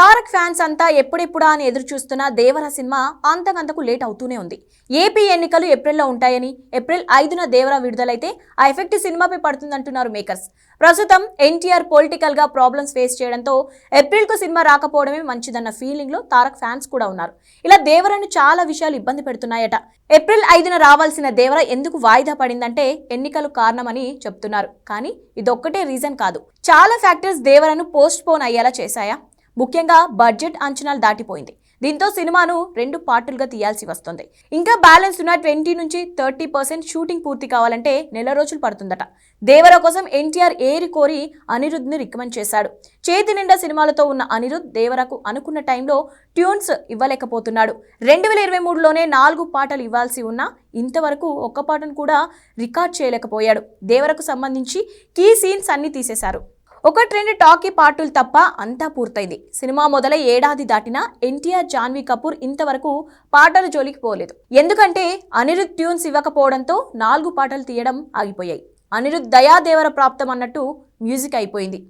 Tarak fans అంతా ఎప్పుడెప్పుడా అని ఎదురు చూస్తున్న దేవర సినిమా అంతకంతకు లేట్ అవుతూనే ఉంది. ఏపీ ఎన్నికలు ఏప్రిల్లో ఉంటాయని ఏప్రిల్ ఐదున దేవర విడుదలైతే ఆ ఎఫెక్ట్ సినిమాపై పడుతుందంటున్నారు మేకర్స్. ప్రస్తుతం ఎన్టీఆర్ పొలిటికల్గా ప్రాబ్లమ్స్ ఫేస్ చేయడంతో ఏప్రిల్కు సినిమా రాకపోవడమే మంచిదన్న ఫీలింగ్లో తారక్ ఫ్యాన్స్ కూడా ఉన్నారు. ఇలా దేవరను చాలా విషయాలు ఇబ్బంది పెడుతున్నాయట. ఏప్రిల్ ఐదున రావాల్సిన దేవర ఎందుకు వాయిదా పడిందంటే ఎన్నికలు కారణమని చెప్తున్నారు. కానీ ఇదొక్కటే రీజన్ కాదు. చాలా ఫ్యాక్టర్స్ దేవరను పోస్ట్ పోన్ అయ్యేలా చేశాయా? ముఖ్యంగా బడ్జెట్ అంచనాలు దాటిపోయింది. దీంతో సినిమాను రెండు పార్టులుగా తీయాల్సి వస్తుంది. ఇంకా బ్యాలెన్స్ ఉన్న ట్వంటీ నుంచి థర్టీ పర్సెంట్ షూటింగ్ పూర్తి కావాలంటే నెల రోజులు పడుతుందట. దేవర కోసం ఎన్టీఆర్ ఏరి కోరి అనిరుద్ధ్ని రికమెండ్ చేశాడు. చేతి నిండా సినిమాలతో ఉన్న అనిరుద్ దేవరకు అనుకున్న టైంలో ట్యూన్స్ ఇవ్వలేకపోతున్నాడు. రెండు వేల ఇరవై మూడులోనే నాలుగు పాటలు ఇవ్వాల్సి ఉన్నా ఇంతవరకు ఒక్క పాటను కూడా రికార్డ్ చేయలేకపోయాడు. దేవరకు సంబంధించి కీ సీన్స్ అన్ని తీసేశారు. ఒకటి రెండు టాకీ పాటలు తప్ప అంతా పూర్తయింది. సినిమా మొదలై ఏడాది దాటినా ఎన్టీఆర్ జాన్వీ కపూర్ ఇంతవరకు పాటల జోలికి పోలేదు. ఎందుకంటే అనిరుద్ ట్యూన్స్ ఇవ్వకపోవడంతో నాలుగు పాటలు తీయడం ఆగిపోయాయి. అనిరుద్ దయాదేవర ప్రాప్తం అన్నట్టు మ్యూజిక్ అయిపోయింది.